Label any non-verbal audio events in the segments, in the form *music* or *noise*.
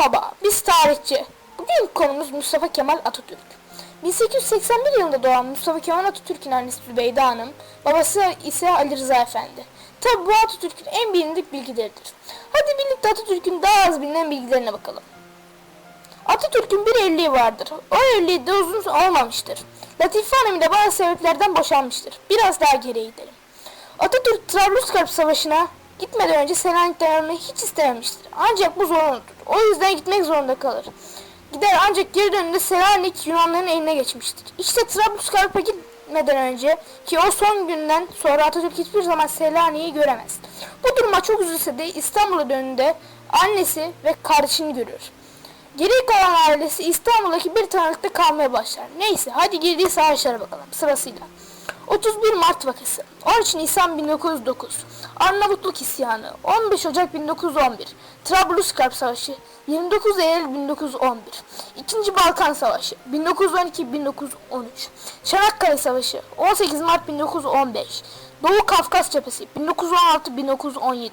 Merhaba, biz tarihçi. Bugün konumuz Mustafa Kemal Atatürk. 1881 yılında doğan Mustafa Kemal Atatürk'ün annesi Zübeyde Hanım, babası ise Ali Rıza Efendi. Tabi bu Atatürk'ün en bilindik bilgileridir. Hadi birlikte Atatürk'ün daha az bilinen bilgilerine bakalım. Atatürk'ün bir evliliği vardır. O evliliği de uzun olmamıştır. Latife Hanım ile bazı sebeplerden boşanmıştır. Biraz daha geriye gidelim. Atatürk Trablusgarp Savaşı'na gitmeden önce Selanik'ten ayrılmayı hiç istememiştir. Ancak bu zorunludur. O yüzden gitmek zorunda kalır. Gider ancak geri döndüğünde Selanik Yunanların eline geçmiştir. İşte Trablusgarp'a gitmeden önce ki o son günden sonra Atatürk hiçbir zaman Selanik'i göremez. Bu duruma çok üzülse de İstanbul'a döndüğünde annesi ve kardeşini görüyor. Geri kalan ailesi İstanbul'daki bir tanıkta kalmaya başlar. Neyse hadi girdiği savaşlara bakalım sırasıyla. 31 Mart vakası, 13 Nisan 1909, Arnavutluk isyanı, 15 Ocak 1911, Trablusgarp Savaşı, 29 Eylül 1911, 2. Balkan Savaşı, 1912-1913, Çanakkale Savaşı, 18 Mart 1915, Doğu Kafkas Cephesi 1916-1917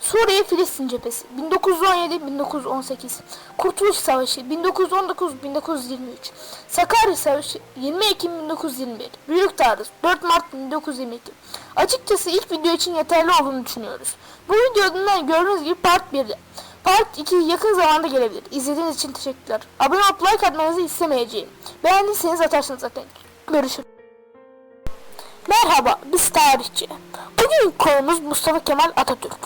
Suriye Filistin Cephesi 1917-1918 Kurtuluş Savaşı 1919-1923 Sakarya Savaşı 20 Ekim 1921 Büyük Taarruz 4 Mart 1922 Açıkçası ilk video için yeterli olduğunu düşünüyoruz. Bu videodan gördüğünüz gibi part 1'de. Part 2 yakın zamanda gelebilir. İzlediğiniz için teşekkürler. Abone olup like atmanızı istemeyeceğim. Beğendiyseniz atarsınız zaten. Görüşürüz. Merhaba, biz tarihçi. Bugün konumuz Mustafa Kemal Atatürk.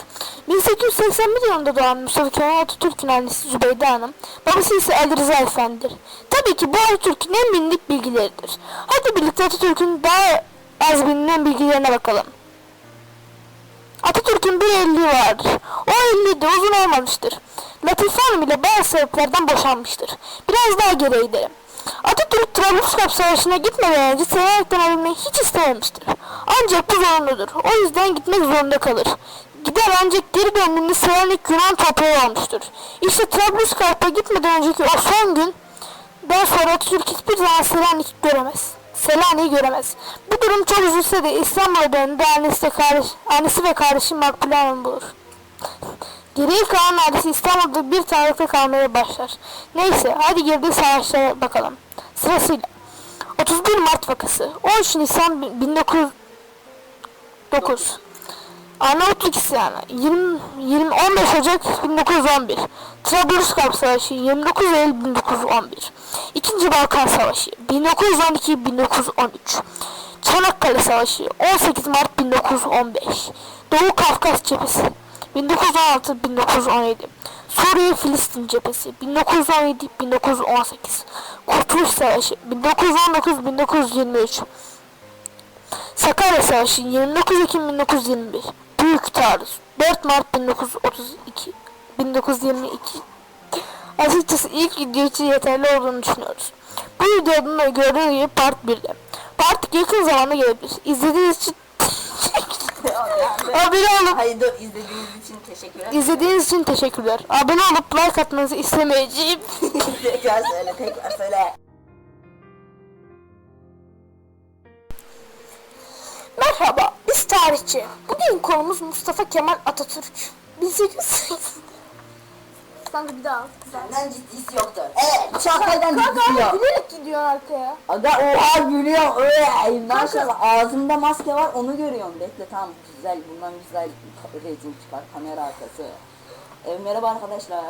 1881 yılında doğan Mustafa Kemal Atatürk'ün annesi Zübeyde Hanım, babası ise Ali Rıza Efendi'dir. Tabii ki bu Atatürk'ün en bilindik bilgileridir. Hadi birlikte Atatürk'ün daha az bilinen bilgilerine bakalım. Atatürk'ün bir evliliği vardır. O evliliği de uzun olmamıştır. Latife Hanım ile bazı sebeplerden boşanmıştır. Biraz daha geriye gidelim. Atatürk Trablusgarp Savaşı'na gitmeden önce Selanik'ten ayrılmayı hiç istememiştir. Ancak bu zorunludur. O yüzden gitmek zorunda kalır. Gider ancak geri döndüğünde Selanik Yunan toprağı olmuştur. İşte Trablusgarp'a gitmeden önceki o son gün daha sonra Atatürk hiçbir zaman Selanik göremez. Selanik'i göremez. Bu durum çok üzülse de İstanbul'a döndü annesi, de kardeş, annesi ve kardeşi Makbule Hanım bulur. Geriye kalan ailesi İstanbul'da bir tarihte kalmaya başlar. Neyse hadi girdiği savaşlara bakalım. Sırasıyla. 31 Mart vakası. 13 Nisan 1909 Arnavutluk isyanı. 20, 20 15 Ocak 1911 Trablusgarp Savaşı 29 Eylül 1911 İkinci Balkan Savaşı 1912-1913 Çanakkale Savaşı 18 Mart 1915 Doğu Kafkas Cephesi 1916-1917 Suriye Filistin Cephesi. 1917-1918 Kurtuluş Savaşı. 1919-1923 Sakarya Savaşı. 29 Ekim 1921 Büyük Taarruz. 4 Mart 1932 1922 Açıkçası ilk video için yeterli olduğunu düşünüyoruz. Bu videoda da gördüğünüz gibi part 1'de. Part 2 yakın zamanda gelebilir. İzlediğiniz için *laughs* Abone olup Hayır dur izlediğiniz için teşekkürler. İzlediğiniz için teşekkürler. Abone olup like atmanızı istemeyeceğim. *laughs* tekrar söyle tekrar söyle. Merhaba, biz tarihçi. Bugün konumuz Mustafa Kemal Atatürk. 1880... *laughs* Kanka bir daha al. Senden ciddisi yoktur. Evet Çankaya'dan ciddisi Kanka yok. gülerek gidiyorsun arkaya. Aga oha gülüyor. Öy, maşallah ağzımda maske var onu görüyorum. Bekle tamam güzel bundan güzel rejim çıkar kamera arkası. E, merhaba arkadaşlar.